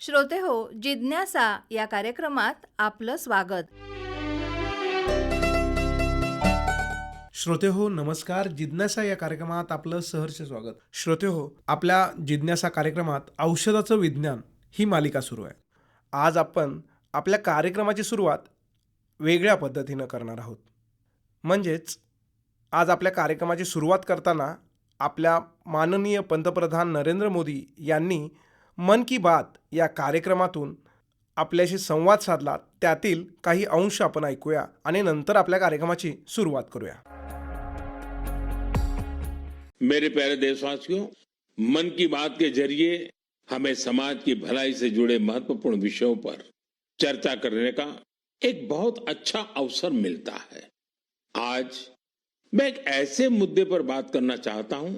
श्रोते हो जिज्ञासा या कार्यक्रमात आपलं स्वागत. श्रोते हो नमस्कार. जिज्ञासा या कार्यक्रमात आपलं सहर्ष स्वागत. श्रोते हो आपल्या जिज्ञासा कार्यक्रमात औषधाचं विज्ञान ही मालिका सुरू आहे. आज आपण आपल्या कार्यक्रमाची सुरुवात वेगळ्या पद्धतीनं करणार आहोत. म्हणजेच आज आपल्या कार्यक्रमाची सुरुवात करताना आपल्या माननीय पंतप्रधान नरेंद्र मोदी यांनी मन की बात या कार्यक्रमातून आपल्याशी संवाद साधला त्यातील काही अंश आपण ऐकूया आणि नंतर आपल्या कार्यक्रमाची सुरुवात करूया. मेरे प्यारे देशवासियों मन की बात के जरिए हमें समाज की भलाई से जुड़े महत्त्वपूर्ण विषयों पर चर्चा करने का एक बहुत अच्छा अवसर मिलता है। आज मैं एक ऐसे मुद्दे पर बात करना चाहता हूं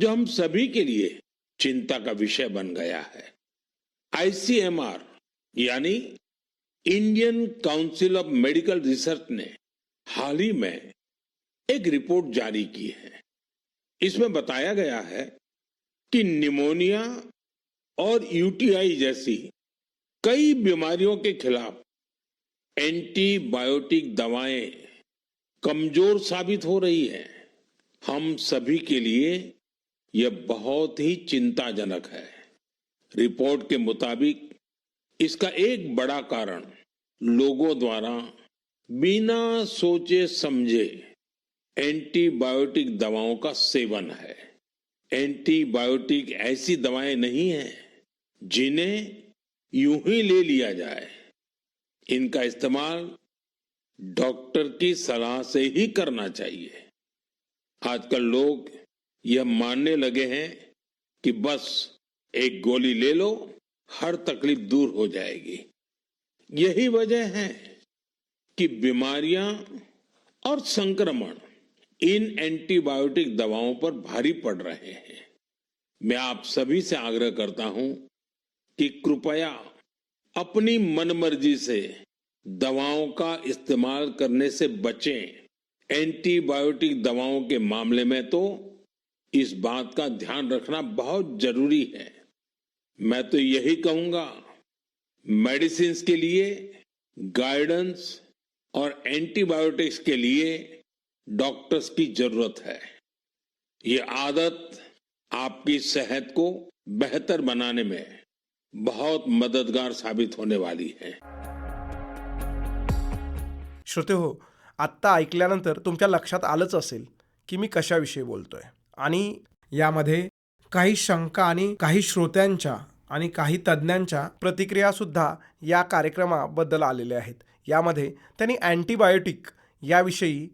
जो हम सभी के लिए चिंता का विषय बन गया है। आईसीएमआर यानी Indian council of medical research ने हाल ही में एक रिपोर्ट जारी की है। इसमें बताया गया है कि निमोनिया और यूटीआई जैसी कई बीमारियों के खिलाफ एंटीबायोटिक दवाएँ कमज़ोर साबित हो रही है। हम सभी के लिए यह बहुत ही चिंताजनक है। रिपोर्ट के मुताबिक इसका एक बड़ा कारण लोगों द्वारा बिना सोचे समझे एंटीबायोटिक दवाओं का सेवन है। एंटीबायोटिक ऐसी दवाएँ नहीं हैं जिन्हें यूँ ही ले लिया जाए। इनका इस्तेमाल डॉक्टर की सलाह से ही करना चाहिए। आजकल लोग यह मानने लगे हैं कि बस एक गोली ले लो, हर तकलीफ़ दूर हो जाएगी। यही वजह है कि बीमारियाँ और संक्रमण इन एंटीबायोटिक दवाओं पर भारी पड़ रहे हैं। मैं आप सभी से आग्रह करता हूँ कि कृपया अपनी मनमर्जी से दवाओं का इस्तेमाल करने से बचें। एंटीबायोटिक दवाओं के मामले में तो इस बात का ध्यान रखना बहुत ज़रूरी है। मैं तो यही कहूँगा मेडिसिन के लिए, गाइडेंस और एंटीबायोटिक्स के लिए डॉक्टर्स की ज़रूरत है। ये आदत आपकी सेहत को बेहतर बनाने में बहुत मददगार साबित होने वाली है। श्रोते हो, आत्ता ऐकल्यानंतर तुमच्या लक्षात आलंच असेल की मी कशाविषयी बोलतोय. आणि यामध्ये काही शंका आणि काही श्रोत्यांच्या आणि काही तज्ज्ञांच्या प्रतिक्रियासुद्धा या कार्यक्रमाबद्दल आलेल्या आहेत. यामध्ये त्यांनी अँटीबायोटिक याविषयी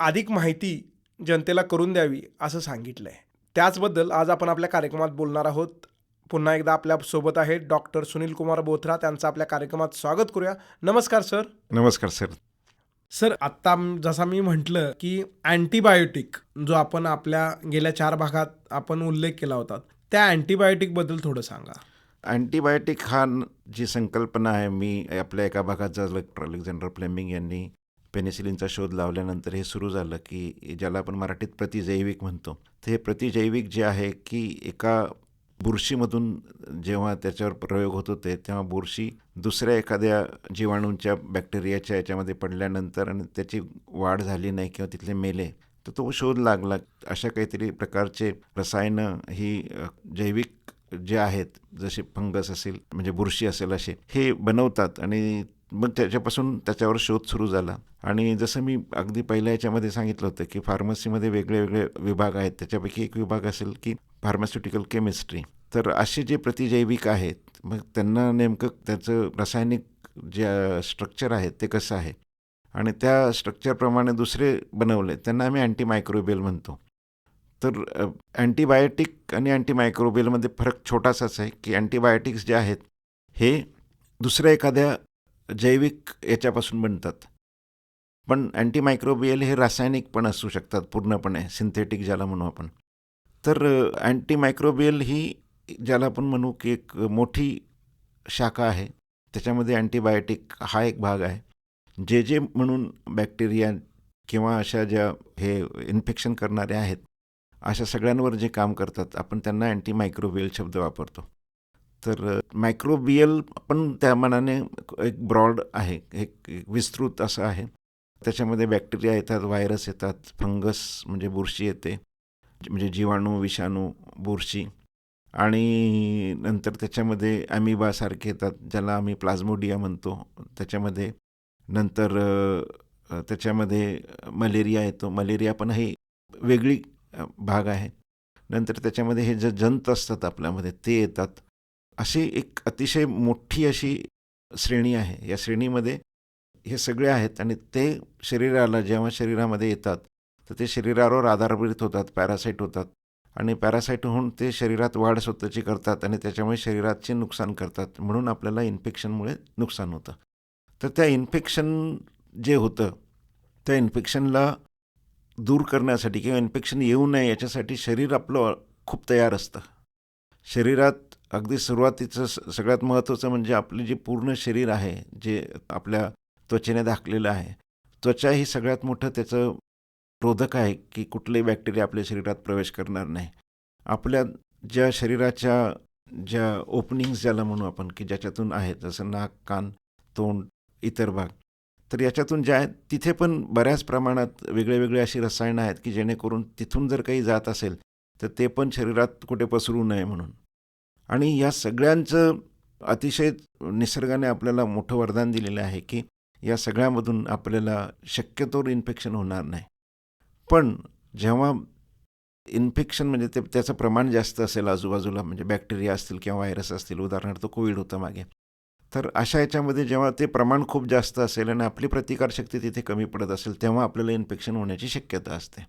अधिक माहिती जनतेला करून द्यावी असं सांगितलं आहे त्याचबद्दल आज आपण आपल्या कार्यक्रमात बोलणार आहोत. पुन्हा एकदा आपल्यासोबत आहेत डॉक्टर सुनील कुमार बोथरा. त्यांचं आपल्या कार्यक्रमात स्वागत करूया. नमस्कार सर. नमस्कार सर. सर आत्ता जसं जसा मी म्हटलं की अँटीबायोटिक जो आपण आपल्या गेल्या चार भागात आपण उल्लेख केला होता त्या अँटीबायोटिकबद्दल थोडं सांगा. अँटीबायोटिक हा जी संकल्पना आहे मी आपल्या एका भागात डॉक्टर अलेक्झांडर फ्लेमिंग यांनी पेनिसिलिनचा शोध लावल्यानंतर हे सुरू झालं की ज्याला आपण मराठीत प्रतिजैविक म्हणतो. तर हे प्रतिजैविक जे आहे की एका बुरशीमधून जेव्हा त्याच्यावर प्रयोग होत होते तेव्हा बुरशी दुसऱ्या एखाद्या जीवाणूंच्या बॅक्टेरियाच्या याच्यामध्ये पडल्यानंतर आणि त्याची वाढ झाली नाही किंवा तिथले मेले तर तो शोध लागला. अशा काहीतरी प्रकारचे रसायनं ही जैविक जे आहेत जसे फंगस असेल म्हणजे बुरशी असेल असे हे बनवतात आणि मग त्याच्यापासून त्याच्यावर शोध सुरू झाला. आणि जसं मी अगदी पहिल्या याच्यामध्ये सांगितलं होतं की फार्मसीमध्ये वेगळे वेगळे विभाग आहेत त्याच्यापैकी एक विभाग असेल की फार्मास्युटिकल केमिस्ट्री तर असे जे प्रतिजैविक आहेत मग त्यांना नेमकं त्याचं रासायनिक जे स्ट्रक्चर आहे ते कसं आहे? आणि त्या स्ट्रक्चरप्रमाणे दुसरे बनवले त्यांना आम्ही अँटीमायक्रोबियल म्हणतो. तर अँटीबायोटिक आणि अँटीमायक्रोबियलमध्ये फरक छोटासाच आहे की अँटीबायोटिक्स जे आहेत हे दुसऱ्या एखाद्या जैविक याच्यापासून बनतात. पण अँटीमायक्रोबियल हे रासायनिक पण असू शकतात पूर्णपणे सिंथेटिक ज्याला म्हणू आपण. तर अँटीमायक्रोबियल ही ज्याला आपण म्हणू की एक मोठी शाखा आहे त्याच्यामध्ये अँटीबायोटिक हा एक भाग आहे. जे जे म्हणून बॅक्टेरिया किंवा अशा ज्या हे इन्फेक्शन करणारे आहेत अशा सगळ्यांवर जे काम करतात आपण त्यांना अँटीमायक्रोबियल शब्द वापरतो. तर मायक्रोबियल पण त्या मनाने एक ब्रॉड आहे एक एक विस्तृत असं आहे. त्याच्यामध्ये बॅक्टेरिया येतात व्हायरस येतात फंगस म्हणजे बुरशी येते म्हणजे जीवाणू विषाणू बुरशी. आणि नंतर त्याच्यामध्ये ॲमिबासारखे येतात ज्याला आम्ही प्लाझ्मोडिया म्हणतो. त्याच्यामध्ये नंतर त्याच्यामध्ये मलेरिया येतो. मलेरिया पण ही वेगळी भाग आहे. नंतर त्याच्यामध्ये हे जे जंत असतात आपल्यामध्ये ते येतात. अशी एक अतिशय मोठी अशी श्रेणी आहे. या श्रेणीमध्ये हे सगळे आहेत आणि ते शरीराला जेव्हा शरीरामध्ये येतात तर ते शरीरावर आधारभूत होतात पॅरासाईट होतात. आणि पॅरासाईट होऊन ते शरीरात वाढ स्वतःची करतात आणि त्याच्यामुळे शरीराचे नुकसान करतात. म्हणून आपल्याला इन्फेक्शनमुळे नुकसान होतं. तर त्या इन्फेक्शन जे होतं त्या इन्फेक्शनला दूर करण्यासाठी किंवा इन्फेक्शन येऊ नये याच्यासाठी शरीर आपलं खूप तयार असतं. शरीरात अगदी सुरुवातीचं स- सगळ्यात महत्त्वाचं म्हणजे आपलं जे पूर्ण शरीर आहे जे आपल्या त्वचेने दाखलेलं आहे त्वचा ही सगळ्यात मोठं त्याचं रोधक आहे की कुठलेही बॅक्टेरिया आपल्या शरीरात प्रवेश करणार नाही. आपल्या ज्या शरीराच्या ज्या ओपनिंग्स ज्याला म्हणू आपण की ज्याच्यातून आहेत जसं नाक कान तोंड इतर भाग तर याच्यातून ज्या आहेत तिथे पण बऱ्याच प्रमाणात वेगळे वेगळे अशी रसायनं आहेत की जेणेकरून तिथून जर काही जात असेल तर ते पण शरीरात कुठे पसरू नये म्हणून. आणि या सगळ्यांचं अतिशय निसर्गाने आपल्याला मोठं वरदान दिलेलं आहे की या सगळ्यामधून आपल्याला शक्यतोवर इन्फेक्शन होणार नाही. पण जेव्हा इन्फेक्शन म्हणजे ते त्याचं प्रमाण जास्त असेल आजूबाजूला म्हणजे बॅक्टेरिया असतील किंवा व्हायरस असतील उदाहरणार्थ कोविड होतं मागे तर अशा याच्यामध्ये जेव्हा ते प्रमाण खूप जास्त असेल आणि आपली प्रतिकारशक्ती तिथे कमी पडत असेल तेव्हा आपल्याला इन्फेक्शन होण्याची शक्यता असते.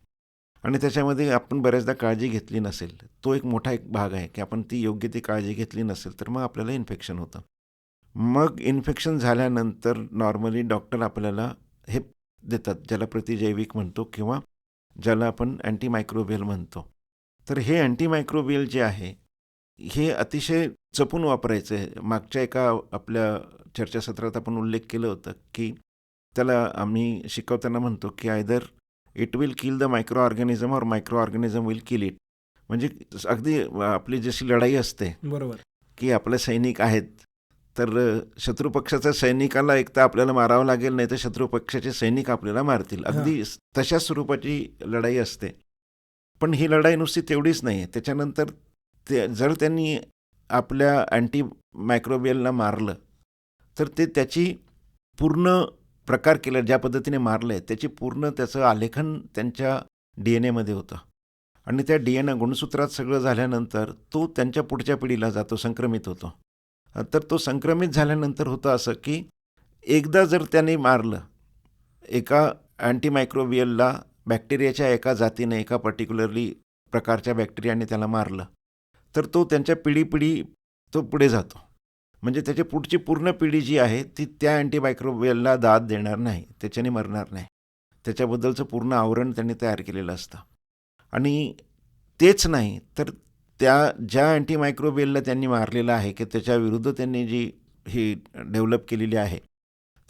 आणि त्याच्यामध्ये आपण बऱ्याचदा काळजी घेतली नसेल तो एक मोठा एक भाग आहे की आपण ती योग्य ती काळजी घेतली नसेल तर मग आपल्याला इन्फेक्शन होतं. मग इन्फेक्शन झाल्यानंतर नॉर्मली डॉक्टर आपल्याला हे देतात ज्याला प्रतिजैविक म्हणतो किंवा ज्याला आपण अँटीमायक्रोबियल म्हणतो. तर हे अँटीमायक्रोबियल जे आहे हे अतिशय जपून वापरायचं. आहे मागच्या एका आपल्या चर्चासत्रात आपण उल्लेख केलं होतं की त्याला आम्ही शिकवताना म्हणतो की either it will kill the microorganism और micro organism will kill it म्हणजे आपली आपली जशी लढाई असते बरोबर. की आपले सैनिक आहेत तर शत्रुपक्षाच्या सैनिकाला एक तर आपल्याला मारावं लागेल नाही तर शत्रुपक्षाचे सैनिक आपल्याला मारतील. अगदी तशाच स्वरूपाची लढाई असते. पण ही लढाई नुसती तेवढीच नाही आहे. त्याच्यानंतर ते जर त्यांनी आपल्या अँटी मायक्रोबियलला मारलं तर ते त्याची पूर्ण प्रकार केला ज्या पद्धतीने मारलं आहे त्याची पूर्ण त्याचं आलेखन त्यांच्या डी एन एमध्ये होतं. आणि त्या डी एन ए गुणसूत्रात सगळं झाल्यानंतर तो त्यांच्या पुढच्या पिढीला जातो संक्रमित होतो. तर तो संक्रमित झाल्यानंतर होतं असं की एकदा जर त्याने मारलं एका अँटीमायक्रोबियलला बॅक्टेरियाच्या एका जातीने एका पर्टिक्युलरली प्रकारच्या बॅक्टेरियाने त्याला मारलं तर तो त्यांच्या पिढी पिढी तो पुढे जातो. म्हणजे त्याची पुढची पूर्ण पिढी जी आहे ती त्या अँटीमायक्रोबियलला दाद देणार नाही त्याच्याने मरणार नाही. त्याच्याबद्दलचं पूर्ण आवरण त्यांनी तयार केलेलं असतं. आणि तेच नाही तर त्या ज्या अँटीमायक्रोबियलला त्यांनी मारलेलं आहे की त्याच्याविरुद्ध त्यांनी जी ही डेव्हलप केलेली आहे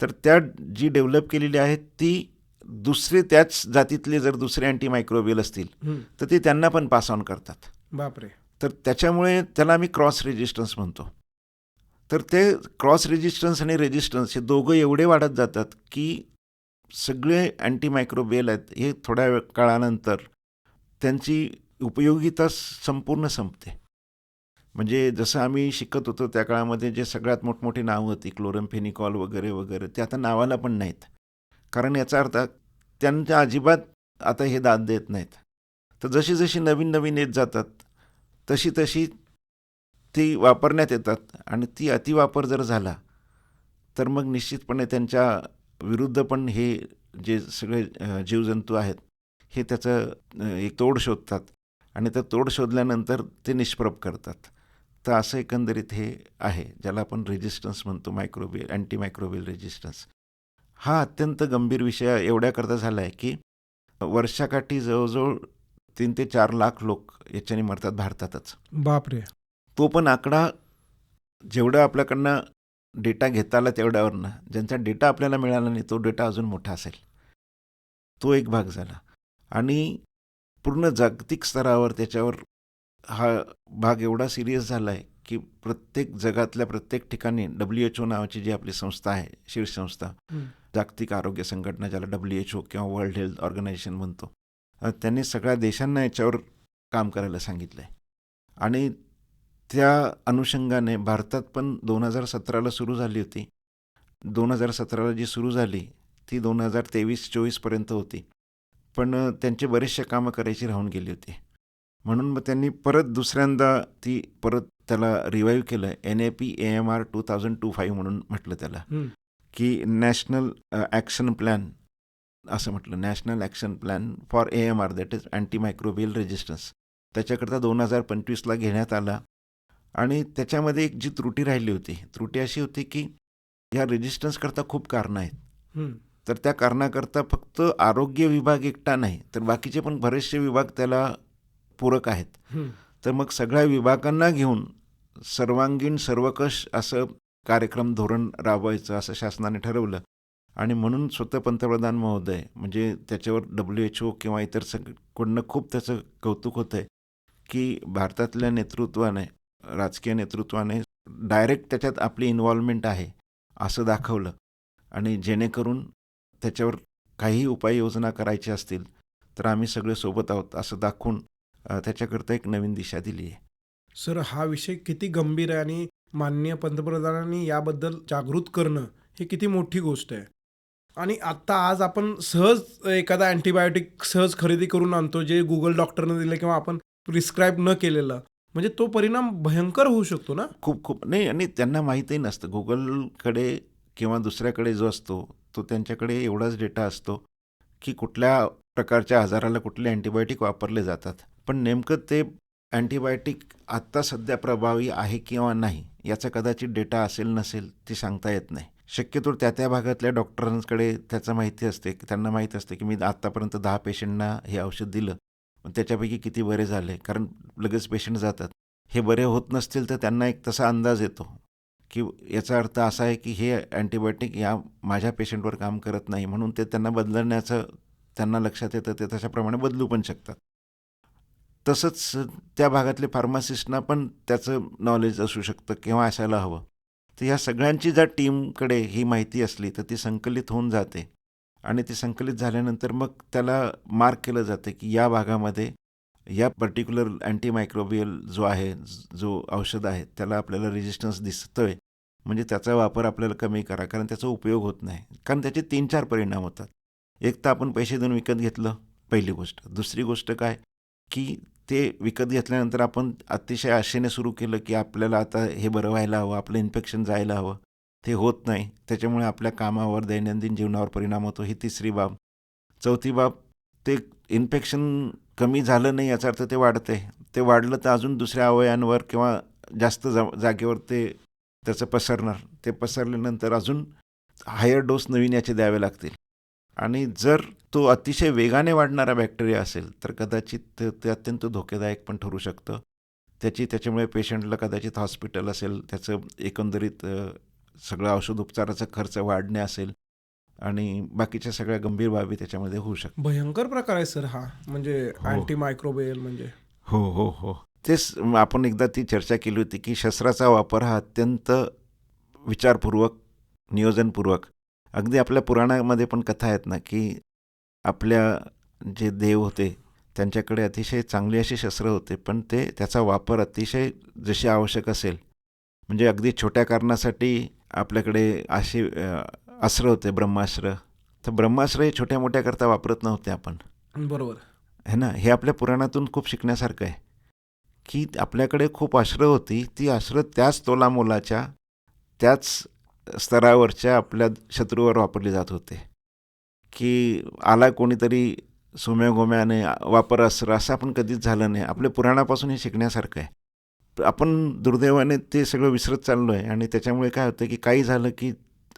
तर त्या जी डेव्हलप केलेली आहे ती दुसरे त्याच जातीतले जर दुसरे अँटीमायक्रोबियल असतील. तर ते त्यांना पण पास ऑन करतात. बापरे. तर त्याच्यामुळे त्याला आम्ही क्रॉस रेजिस्टन्स म्हणतो. तर ते क्रॉस रेजिस्टन्स आणि रेजिस्टन्स हे दोघं एवढे वाढत जातात की सगळे अँटीमायक्रोबियल आहेत हे थोड्या काळानंतर त्यांची उपयोगिता संपूर्ण संपते. म्हणजे जसं आम्ही शिकत होतो त्या काळामध्ये जे सगळ्यात मोठमोठी नावं होती क्लोरमफेनिकॉल वगैरे वगैरे ते आता नावाला पण नाहीत. कारण याचा अर्थ त्यांच्या अजिबात आता हे दाद देत नाहीत. तर जशी जशी नवीन नवीन येत जातात तशी तशी ती वापरण्यात येतात आणि ती अतिवापर जर झाला तर मग निश्चितपणे त्यांच्या विरुद्ध पण हे जे सगळे जीवजंतू आहेत हे त्याचं एक तोड शोधतात. आणि ते तोड शोधल्यानंतर ते निष्प्रभ करतात. तर असं एकंदरीत हे आहे ज्याला आपण रेजिस्टन्स म्हणतो मायक्रोबियल अँटी मायक्रोबियल रेजिस्टन्स हा अत्यंत गंभीर विषय एवढ्याकरता झाला आहे की वर्षाकाठी जवळजवळ तीन ते चार लाख लोक याच्याने मरतात भारतातच. बापरे. तो पण आकडा जेवढं आपल्याकडनं डेटा घेता आला तेवढ्यावरनं ज्यांचा डेटा आपल्याला मिळाला नाही तो डेटा अजून मोठा असेल. तो एक भाग झाला. आणि पूर्ण जागतिक स्तरावर त्याच्यावर हा भाग एवढा सिरियस झाला आहे की प्रत्येक जगातल्या प्रत्येक ठिकाणी डब्ल्यू एच ओ नावाची जी आपली संस्था आहे शीर्ष संस्था हं. जागतिक आरोग्य संघटना ज्याला डब्ल्यू एच ओ किंवा वर्ल्ड हेल्थ ऑर्गनायझेशन म्हणतो त्यांनी सगळ्या देशांना याच्यावर काम करायला सांगितलं आहे आणि त्या अनुषंगाने भारतात पण दोन हजार सतराला सुरू झाली होती. दोन हजार सतराला जी सुरू झाली ती दोन हजार तेवीस चोवीसपर्यंत होती. पण त्यांची बरेचसे कामं करायची राहून गेली होती. म्हणून मग त्यांनी परत दुसऱ्यांदा ती परत त्याला रिवाईव्ह केलं. N A P A M R two thousand two five म्हणून म्हटलं त्याला. की नॅशनल ॲक्शन प्लॅन असं म्हटलं. National action plan for A M R that is antimicrobial resistance त्याच्याकरता दोन हजार पंचवीसला घेण्यात आला. आणि त्याच्यामध्ये एक जी त्रुटी राहिली होती. त्रुटी अशी होती की ह्या रेजिस्टन्सकरता खूप कारणं आहेत. तर त्या कारणाकरता फक्त आरोग्य विभाग एकटा नाही तर बाकीचे पण बरेचसे विभाग त्याला पूरक आहेत. तर मग सगळ्या विभागांना घेऊन सर्वांगीण सर्वकष असं कार्यक्रम धोरण राबवायचं असं शासनाने ठरवलं. आणि म्हणून स्वतः पंतप्रधान महोदय म्हणजे त्याच्यावर डब्ल्यू एच ओ किंवा इतर सगळ्यांकडनं खूप त्याचं कौतुक होतं आहे की भारतातल्या नेतृत्वाने राजकीय नेतृत्वाने डायरेक्ट त्याच्यात आपली इन्व्हॉल्वमेंट आहे असं दाखवलं. आणि जेणेकरून त्याच्यावर काही उपाययोजना करायच्या असतील तर आम्ही सगळे सोबत आहोत असं दाखवून त्याच्याकरता एक नवीन दिशा दिली आहे. सर हा विषय किती गंभीर आहे आणि माननीय पंतप्रधानांनी याबद्दल जागृत करणं ही किती मोठी गोष्ट आहे. आणि आत्ता आज आपण सहज एखादा अँटीबायोटिक सहज खरेदी करून आणतो जे गुगल डॉक्टरनं दिलं किंवा आपण प्रिस्क्राईब न केलेलं म्हणजे तो परिणाम भयंकर होऊ शकतो ना? खूप खूप. नाही आणि त्यांना माहीतही नसतं. गुगलकडे किंवा दुसऱ्याकडे जो असतो तो त्यांच्याकडे एवढाच डेटा असतो की कुठल्या प्रकारच्या आजाराला कुठले अँटीबायोटिक वापरले जातात. पण नेमकं ते अँटीबायोटिक आत्ता सध्या प्रभावी आहे किंवा नाही याचा कदाचित डेटा असेल नसेल ते सांगता येत नाही. शक्यतो त्या त्या भागातल्या डॉक्टरांकडे त्याचं माहिती असते की त्यांना माहीत असते की मी आत्तापर्यंत दहा पेशंटना हे औषध दिलं पण त्याच्यापैकी किती बरे झाले कारण लगेच पेशंट जातात. हे बरे होत नसतील तर त्यांना एक तसा अंदाज येतो. की याचा अर्थ असा आहे की हे अँटीबायोटिक या माझ्या पेशंटवर काम करत नाही म्हणून ते त्यांना बदलण्याचं त्यांना लक्षात येतं ते तशाप्रमाणे बदलू पण शकतात. तसंच त्या भागातले फार्मासिस्टना पण त्याचं नॉलेज असू शकतं किंवा असायला हवं. तर ह्या सगळ्यांची जर टीमकडे ही माहिती असली तर ती संकलित होऊन जाते. आणि ती संकलित झाल्यानंतर मग त्याला मार्क केलं जातं की या भागामध्ये या पर्टिक्युलर अँटीमायक्रोबियल जो आहे जो औषध आहे त्याला आपल्याला रेजिस्टन्स दिसतोय. म्हणजे त्याचा वापर आपल्याला कमी करा कारण त्याचा उपयोग होत नाही. कारण त्याचे तीन चार परिणाम होतात. एक तर आपण पैसे देऊन विकत घेतलं पहिली गोष्ट. दुसरी गोष्ट काय? की ते विकत घेतल्यानंतर आपण अतिशय आशेने सुरू केलं की आपल्याला आता हे बरं व्हायला हवं आपलं इन्फेक्शन जायला हवं. ते होत नाही. त्याच्यामुळे आपल्या कामावर दैनंदिन जीवनावर परिणाम होतो. ही तिसरी बाब. चौथी बाब ते इन्फेक्शन कमी झालं नाही याचा अर्थ ते वाढते. ते वाढलं तर अजून दुसऱ्या अवयांवर किंवा जास्त जा जागेवर ते त्याचं पसरणार. ते पसरल्यानंतर अजून हायर डोस नवीन याचे द्यावे लागतील. आणि जर तो अतिशय वेगाने वाढणारा बॅक्टेरिया असेल तर कदाचित ते- ते अत्यंत धोकेदायक पण ठरू शकतं. त्याची त्याच्यामुळे पेशंटला कदाचित हॉस्पिटल असेल त्याचं एकंदरीत सगळं औषध उपचाराचा खर्च वाढणे असेल आणि बाकीच्या सगळ्या गंभीर बाबी त्याच्यामध्ये होऊ शकतात. भयंकर प्रकार आहे सर हा. म्हणजे हो. अँटी मायक्रोबेल म्हणजे. हो हो हो. तेच आपण एकदा ती चर्चा केली होती की शस्त्राचा वापर हा अत्यंत विचारपूर्वक नियोजनपूर्वक. अगदी आपल्या पुराणामध्ये पण कथा आहेत ना की आपल्या जे देव होते त्यांच्याकडे अतिशय चांगली अशी शस्त्र होते पण ते त्याचा वापर अतिशय जशी आवश्यक असेल. म्हणजे अगदी छोट्या कारणासाठी आपल्याकडे असे अ, अस्त्र होते ब्रह्मास्त्र तर ब्रह्मास्त्र हे छोट्या मोठ्या करता वापरत नव्हते आपण. बरोबर. है ना? हे आपल्या पुराणातून खूप शिकण्यासारखं आहे. की आपल्याकडे खूप आश्र होती ती आश्र त्याच तोलामोलाच्या त्याच स्तरावरच्या आपल्या शत्रूवर वापरली जात होते. की आला कोणीतरी सोम्या गोम्याने वापर अस्त्र असं आपण कधीच झालं नाही. आपल्या पुराणापासून हे शिकण्यासारखं आहे. आपण दुर्दैवाने ते सगळं विसरत चाललो आहे आणि त्याच्यामुळे काय होतं की काही झालं की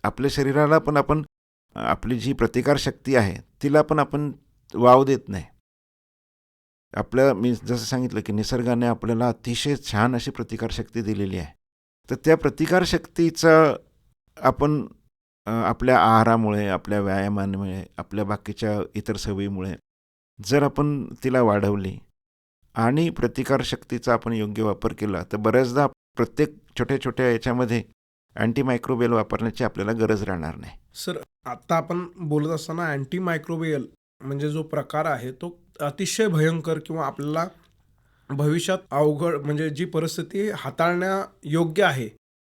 आपल्या शरीराला पण आपण आपली जी प्रतिकारशक्ती आहे तिला पण आपण वाव देत नाही. आपल्या मी जसं सांगितलं की निसर्गाने आपल्याला अतिशय छान अशी प्रतिकारशक्ती दिलेली आहे. तर त्या प्रतिकारशक्तीचा आपण आपल्या आहारामुळे आपल्या व्यायामामुळे आपल्या बाकीच्या इतर सवयीमुळे जर आपण तिला वाढवली आणि प्रतिकारशक्तीचा आपण योग्य वापर केला तर बऱ्याचदा प्रत्येक छोट्या छोट्या याच्यामध्ये अँटीमायक्रोबियल वापरण्याची आपल्याला गरज राहणार नाही. सर आत्ता आपण बोलत असताना अँटी मायक्रोबियल म्हणजे जो प्रकार आहे तो अतिशय भयंकर किंवा आपल्याला भविष्यात अवघड म्हणजे जी परिस्थिती हाताळण्या योग्य आहे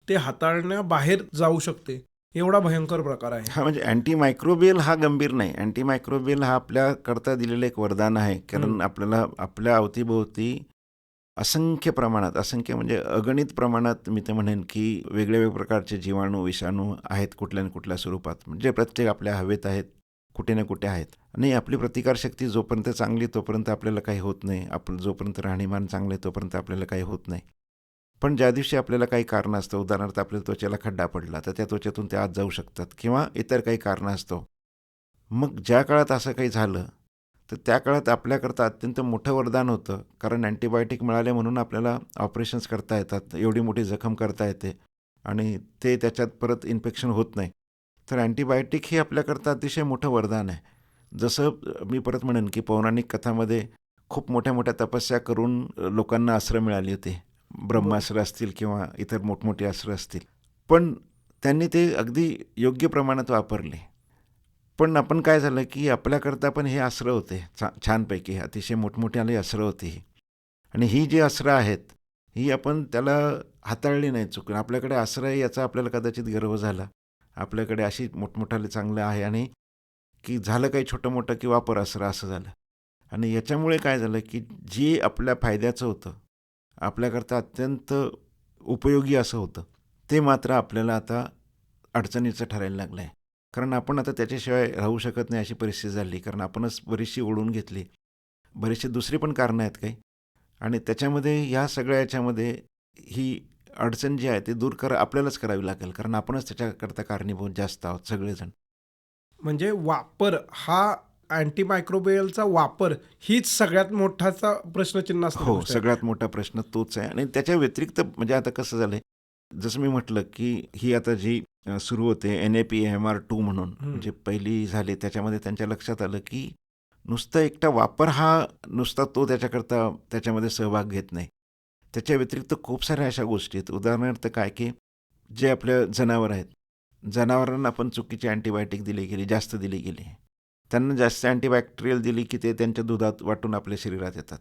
ते हाताळण्याबाहेर जाऊ शकते एवढा भयंकर प्रकार आहे. हा म्हणजे अँटीमायक्रोबियल हा गंभीर नाही. अँटीमायक्रोबियल हा आपल्याकरता दिलेलं एक वरदान आहे. कारण. आपल्याला आपल्या अवतीभोवती असंख्य प्रमाणात असंख्य म्हणजे अगणित प्रमाणात मी ते म्हणेन की वेगळ्या वेगळे प्रकारचे जीवाणू विषाणू आहेत कुठल्या ना कुठल्या स्वरूपात. म्हणजे प्रत्येक आपल्या हवेत आहेत कुठे ना कुठे आहेत. आणि आपली प्रतिकारशक्ती जोपर्यंत चांगली तोपर्यंत आपल्याला काही होत नाही. आपण जोपर्यंत राहणीमान चांगलं आहे तोपर्यंत आपल्याला काही होत नाही. पण ज्या दिवशी आपल्याला काही कारण असतं उदाहरणार्थ आपल्या त्वचेला खड्डा पडला तर त्या त्वचेतून ते आत जाऊ शकतात किंवा इतर काही कारणं असतो. मग ज्या काळात असं काही झालं तर त्या काळात आपल्याकरता अत्यंत मोठं वरदान होतं. कारण अँटीबायोटिक मिळाले म्हणून आपल्याला ऑपरेशन्स करता येतात. एवढी मोठी जखम करता येते. आणि ते त्याच्यात परत इन्फेक्शन होत नाही. तर अँटीबायोटिक हे आपल्याकरता अतिशय मोठं वरदान आहे. जसं मी परत म्हणेन की पौराणिक कथामध्ये खूप मोठ्या मोठ्या तपस्या करून लोकांना आश्रय मिळाली होती. ब्रह्मास्र असतील किंवा इतर मोठमोठे आश्रय असतील. पण त्यांनी ते अगदी योग्य प्रमाणात वापरले. पण आपण काय झालं की आपल्याकरता पण हे अस्त्र होते. छा छानपैकी अतिशय मोठमोठ्याले अस्त्र होती ही. आणि ही जी अस्त्र आहेत ही आपण त्याला हाताळली नाही चुकून. आपल्याकडे अस्त्र आहे याचा आपल्याला कदाचित गर्व झाला. आपल्याकडे अशी मोठमोठाले चांगलं आहे आणि की झालं काही छोटं मोठं की वापर अस्त्र असं झालं. आणि याच्यामुळे काय झालं की जे आपल्या फायद्याचं होतं आपल्याकरता अत्यंत उपयोगी असं होतं ते मात्र आपल्याला आता अडचणीचं ठरायला लागलं आहे कारण आपण आता त्याच्याशिवाय राहू शकत नाही अशी परिस्थिती झाली. कारण आपणच बरीचशी ओढून घेतली. बरीचशी दुसरी पण कारणं आहेत काही. आणि त्याच्यामध्ये ह्या सगळ्या याच्यामध्ये ही अडचण जी आहे ती दूर कर आपल्यालाच करावी लागेल. कारण आपणच त्याच्याकरता कारणीभूत जास्त आहोत सगळेजण. म्हणजे वापर हा अँटीमायक्रोबियलचा वापर हीच सगळ्यात मोठाचा प्रश्नचिन्ह असतो हो सगळ्यात मोठा प्रश्न तोच आहे. आणि त्याच्या व्यतिरिक्त म्हणजे आता कसं झालंय जसं मी म्हटलं की ही आता जी सुरू होते N A P M R two म्हणून. म्हणजे पहिली झाली त्याच्यामध्ये त्यांच्या लक्षात आलं की नुसता एकटा वापर हा नुसता तो त्याच्याकरता त्याच्यामध्ये सहभाग घेत नाही. त्याच्या व्यतिरिक्त खूप साऱ्या अशा गोष्टी आहेत. उदाहरणार्थ काय की जे आपल्या जनावर आहेत. जनावरांना आपण चुकीची अँटीबायोटिक दिली गेली जास्त दिली गेली. त्यांना जास्त अँटीबॅक्टेरियल दिली की ते त्यांच्या दुधात वाटून आपल्या शरीरात येतात.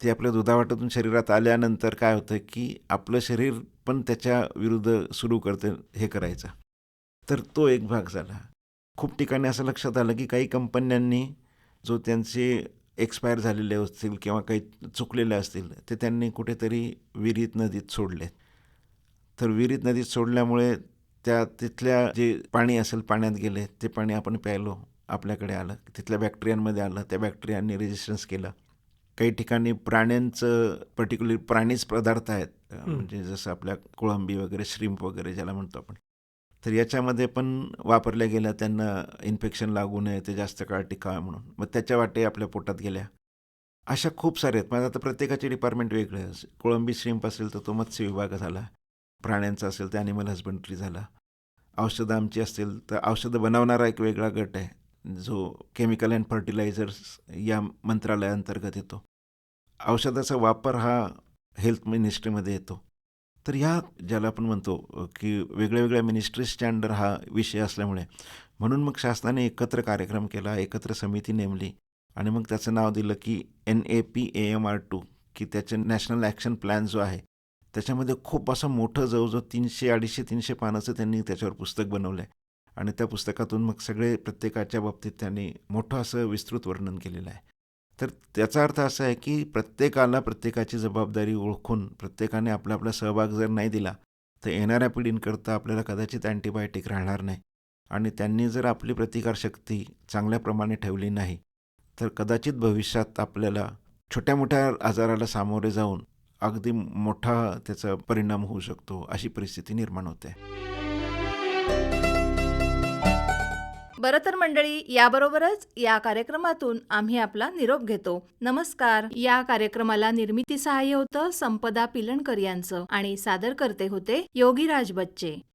ते आपल्या दुधावाटातून शरीरात आल्यानंतर काय होतं की आपलं शरीर पण त्याच्या विरुद्ध सुरू करतं हे करायचं. तर तो एक भाग झाला. खूप ठिकाणी असं लक्षात आलं की काही कंपन्यांनी जो त्यांचे एक्सपायर झालेले असतील किंवा काही चुकलेले असतील ते त्यांनी कुठेतरी विहिरीत नदीत सोडले तर विहिरीत नदीत सोडल्यामुळे त्या तिथल्या जे पाणी असेल पाण्यात गेले ते पाणी आपण प्यायलो आपल्याकडे आलं. तिथल्या बॅक्टेरियांमध्ये आलं त्या बॅक्टेरियांनी रेजिस्टन्स केलं. काही ठिकाणी प्राण्यांचं पर्टिक्युलर प्राणीच पदार्थ आहेत. म्हणजे जसं आपल्या कोळंबी वगैरे श्रिम्प वगैरे ज्याला म्हणतो आपण. तर याच्यामध्ये पण वापरल्या गेल्या त्यांना इन्फेक्शन लागू नये ते जास्त काळ टिकावं म्हणून. मग त्याच्या वाटे आपल्या पोटात गेल्या. अशा खूप साऱ्या आहेत. मग आता प्रत्येकाचे डिपार्टमेंट वेगळे कोळंबी श्रिम्प असेल तर तो मत्स्य विभाग झाला. प्राण्यांचा असेल तर ॲनिमल हजबंड्री झाला. औषधं आमची असतील तर औषधं बनवणारा एक वेगळा गट आहे. जो केमिकल अँड फर्टिलायझर्स या मंत्रालयाअंतर्गत येतो. औषधाचा वापर हा हेल्थ मिनिस्ट्रीमध्ये येतो. तर ह्या ज्याला आपण म्हणतो की वेगळ्या वेगळ्या मिनिस्ट्रीजच्या अंडर हा विषय असल्यामुळे म्हणून मग शासनाने एकत्र कार्यक्रम केला एकत्र समिती नेमली आणि मग त्याचं नाव दिलं की N A P A M R two की त्याचे नॅशनल ॲक्शन प्लॅन जो आहे त्याच्यामध्ये खूप असं मोठं जवळजवळ तीनशे अडीचशे तीनशे पानाचं त्यांनी त्याच्यावर पुस्तक बनवलं आहे आणि त्या पुस्तकातून मग सगळे प्रत्येकाच्या बाबतीत त्यांनी मोठं असं विस्तृत वर्णन केलेलं आहे. तर त्याचा अर्थ असा आहे की प्रत्येकाला प्रत्येकाची जबाबदारी ओळखून प्रत्येकाने आपला आपला सहभाग जर नाही दिला तर येणाऱ्या पिढींकरता आपल्याला कदाचित अँटीबायोटिक राहणार नाही. आणि त्यांनी जर आपली प्रतिकारशक्ती चांगल्या प्रमाणे ठेवली नाही तर कदाचित भविष्यात आपल्याला छोट्या मोठ्या आजाराला सामोरे जाऊन अगदी मोठा त्याचा परिणाम होऊ शकतो अशी परिस्थिती निर्माण होते. बरं तर मंडळी याबरोबरच या कार्यक्रमातून आम्ही आपला निरोप घेतो. नमस्कार. या कार्यक्रमाला निर्मिती सहाय्य होतं संपदा पिलणकर यांचं आणि सादर करते होते योगीराज बच्चे.